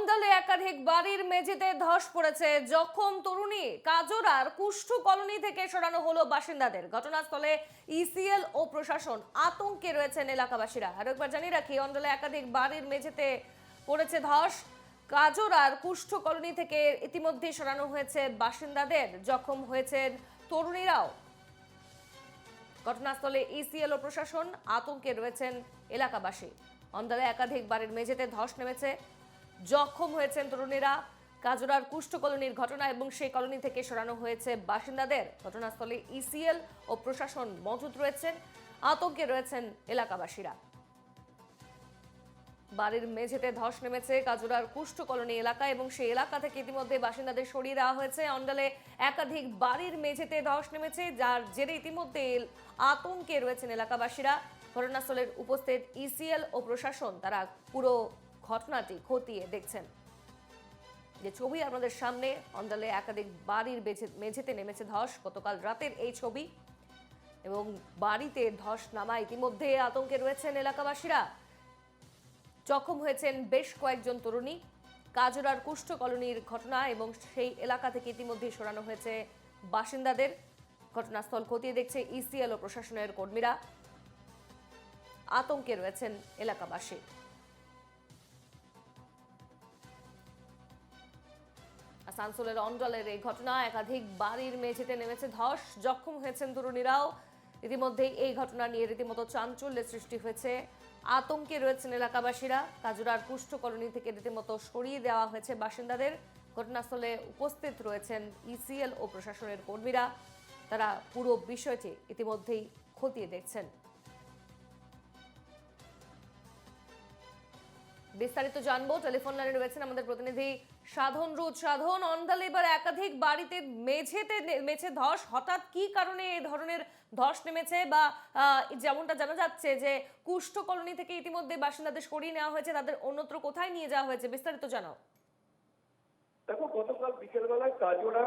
অন্দালে একাধিক বাড়ির মেঝেতে ধস পড়েছে। জখম তরুণী কাজরার কুষ্ঠ কলোনি থেকে সরানো হলো বাসিন্দাদের। ঘটনাস্থলে ইসিএল ও প্রশাসন আতঙ্কে রয়েছেন এলাকাবাসীরা। আর একবার জানিয়ে রাখি অন্ডলে একাধিক বাড়ির মেঝেতে পড়েছে ধস। কাজরার কুষ্ঠ কলোনি থেকে ইতিমধ্যে সরানো হয়েছে বাসিন্দাদের। জখম হয়েছেন তরুণীরাও। ঘটনাস্থলে ইসিএল ও প্রশাসন আতঙ্কে রয়েছেন এলাকাবাসী। অন্দালে একাধিক বাড়ির মেঝেতে ধস নেমেছে। জখম হয়েছেন তরুণীরা। কাজরার কুষ্ঠ কলোনির ঘটনা এবং সেই কলোনি থেকে সরানো হয়েছে বাসিন্দাদের। ঘটনাস্থলে ইসিএল ও প্রশাসন মজুদ রয়েছেন। আতঙ্কে রয়েছেন এলাকাবাসীরা। বাড়ির মেঝেতে ধস নেমেছে কাজুরার কুষ্ঠ কলোনি এলাকা এবং সেই এলাকা থেকে ইতিমধ্যে বাসিন্দাদের সরিয়ে দেওয়া হয়েছে। অন্ডালে একাধিক বাড়ির মেঝেতে ধস নেমেছে, যার জেরে ইতিমধ্যে আতঙ্কে রয়েছেন এলাকাবাসীরা। ঘটনাস্থলের উপস্থিত ইসিএল ও প্রশাসন, তারা পুরো ঘটনাটি খতিয়ে দেখছেন। যে ছবি আপনাদের সামনে অন্ডালে একাধিক বাড়ির মেঝেতে নেমেছে ধস। গতকাল রাতের এই ছবি এবং বাড়িতে ধস নামা ইতিমধ্যে আতঙ্কে রয়েছেন এলাকাবাসীরা। জখম হয়েছেন বেশ কয়েকজন তরুণী। কাজরার কুষ্ঠ কলোনির ঘটনা এবং সেই এলাকা থেকে ইতিমধ্যে সরানো হয়েছে বাসিন্দাদের। ঘটনাস্থল খতিয়ে দেখছে ইসিএল ও প্রশাসনের কর্মীরা। আতঙ্কে রয়েছেন এলাকাবাসী। আসানসোলের অন্ডলের এই ঘটনা একাধিক বাড়ির মেঝেতে নেমেছে ধস, জখম হয়েছেন তরুণীরাও। ইতিমধ্যেই এই ঘটনা নিয়ে রীতিমতো চাঞ্চল্যের সৃষ্টি হয়েছে। আতঙ্কে রয়েছেন এলাকাবাসীরা। কাজুরার কুষ্ঠ কলোনি থেকে রীতিমতো সরিয়ে দেওয়া হয়েছে বাসিন্দাদের। ঘটনাস্থলে উপস্থিত রয়েছেন ইসিএল ও প্রশাসনের কর্মীরা। তারা পুরো বিষয়টি ইতিমধ্যেই খতিয়ে দেখছেন। বিস্তারিত জানব। টেলিফোন লাইনে রয়েছেন আমাদের প্রতিনিধি সাধন রুদ সাধন অন্দালে এবার একাধিক বাড়িতে মেঝেতে মেঝে ধস, হঠাৎ কি কারণে এই ধরনের ধস নেমেছে বা যেমনটা জানা যাচ্ছে যে কুষ্ঠ কলোনি থেকে ইতিমধ্যে বাসিন্দাদের সরিয়ে নেওয়া হয়েছে, তাদের অন্যত্র কোথায় নিয়ে যাওয়া হয়েছে, বিস্তারিত জানাও। দেখো, গতকাল বিকেলবেলায় কাজোড়া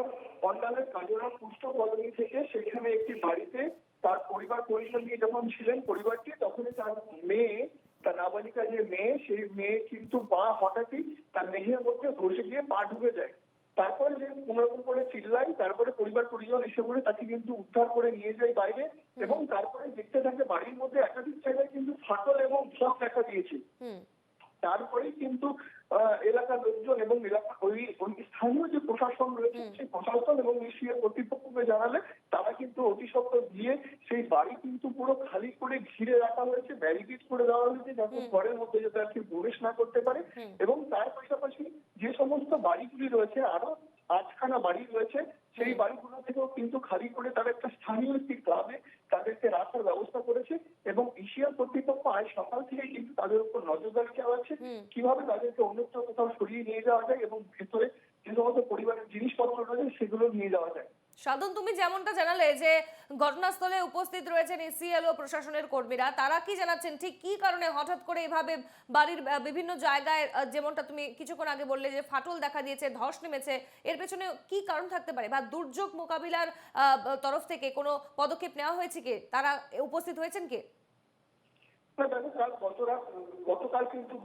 অন্ডালের কাজোড়া পুষ্ট কলোনি থেকে সেখানে একটি বাড়িতে তার পরিবার পরিজন নিয়ে যখন ছিলেন, পরিবারটি তখনই তার মেয়ে, তার নাবালিকা যে মেয়ে, সেই মেয়ে কিন্তু পা হঠাৎই তার মেহের মধ্যে ধসে গিয়ে পা ঢুকে যায়। তারপরে যে কোনোরকম করে চিল্লাই তারপরে পরিবার পরিজন এসে বলে তাকে কিন্তু উদ্ধার করে নিয়ে যায় বাইরে এবং তারপরে দেখতে থাকে বাড়ির মধ্যে একাধিক জায়গায় কিন্তু ফাটল এবং ধস দেখা দিয়েছে। তারপরে তারপরেই কিন্তু আহ, এলাকার লোকজন এবং এলাকা ওই ওই স্থানীয় যে প্রশাসন রয়েছে সেই প্রশাসন এবং ইসিএ কর্তৃপক্ষকে জানালে তারা কিন্তু অতি সত্ত্বর গিয়ে সেই বাড়ি কিন্তু পুরো খালি করে ঘিরে রাখা হয়েছে ব্যারিকেড করে দেওয়া হয়েছে যাতে ঘরের মধ্যে যাতে আর কেউ প্রবেশ না করতে পারে এবং তার পাশাপাশি যে সমস্ত বাড়িগুলি রয়েছে আরও আটখানা বাড়ি রয়েছে সেই বাড়িগুলো থেকেও কিন্তু খালি করে তারা একটা স্থানীয় একটি ক্লাবে তাদেরকে রাখার ব্যবস্থা করেছে এবং এশিয়ার কর্তৃপক্ষ আজ সকাল থেকে কিন্তু তাদের উপর নজরদারি চালাচ্ছে কীভাবে তাদেরকে অন্যত্র কোথাও সরিয়ে নিয়ে যাওয়া যায় এবং ভেতরে যে সমস্ত পরিবারের জিনিসপত্র রয়েছে সেগুলো নিয়ে যাওয়া যায়। সাধন তুমি যেমনটা জানালে যে ঘটনাস্থলে উপস্থিত রয়েছেন এসিএল ও প্রশাসনের কর্মীরা তারা কি জানাচ্ছেন? ঠিক কি কারণে হঠাৎ করে এভাবে বাড়ির বিভিন্ন জায়গায় যেমনটা তুমি কিছুক্ষণ আগে বললে যে ফাটল দেখা দিয়েছে ধস নেমেছে এর পেছনে কি কারণ থাকতে পারে বা দুর্যোগ মোকাবিলার তরফ থেকে কোনো পদক্ষেপ নেওয়া হয়েছে কি? তারা উপস্থিত হয়েছেন কি? গতকাল কিন্তু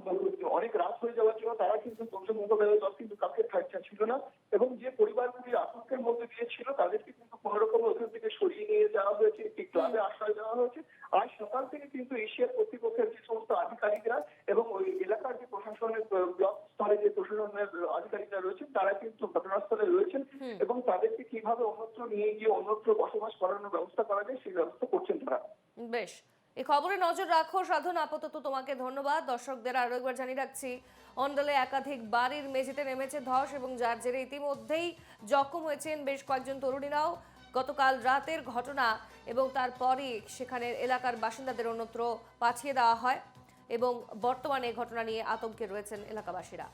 অনেক রাত হয়ে যাওয়ার জন্য তারা কিন্তু দুর্যোগ মোকাবেলার দল কিন্তু কাউকে ছিল না। এবং যে পরিবারগুলি আতঙ্কের মধ্যে দিয়ে ছিল তাদেরকে কিন্তু কোনো রকম ওখান থেকে সরিয়ে নিয়ে যাওয়া হয়েছে একটি ক্লাবে আশ্রয় দেওয়া হয়েছে আজ সকাল থেকে কিন্তু এশিয়ার কর্তৃপক্ষের যে সমস্ত আধিকারিকরা এবং ওই এলাকার যে প্রশাসনের আহ, ব্লক স্তরে যে প্রশাসনের আধিকারিকরা রয়েছেন তারা কিন্তু ঘটনাস্থলে রয়েছেন এবং তাদেরকে কীভাবে অন্যত্র নিয়ে গিয়ে অন্যত্র বসবাস করানোর ব্যবস্থা করা যায় সেই ব্যবস্থা করছেন তারা। বেশ। এই খবরে নজর রাখো সাধন আপাতত তোমাকে ধন্যবাদ। দর্শকদের আরও একবার জানিয়ে রাখছি অন্ডলে একাধিক বাড়ির মেঝেতে নেমেছে ধস এবং যার জেরে ইতিমধ্যেই জখম হয়েছেন বেশ কয়েকজন তরুণীরাও। গতকাল রাতের ঘটনা এবং তারপরই সেখানে এলাকার বাসিন্দাদের অন্যত্র পাঠিয়ে দেওয়া হয়। এবং বর্তমানে ঘটনা নিয়ে আতঙ্কে রয়েছেন এলাকাবাসীরা।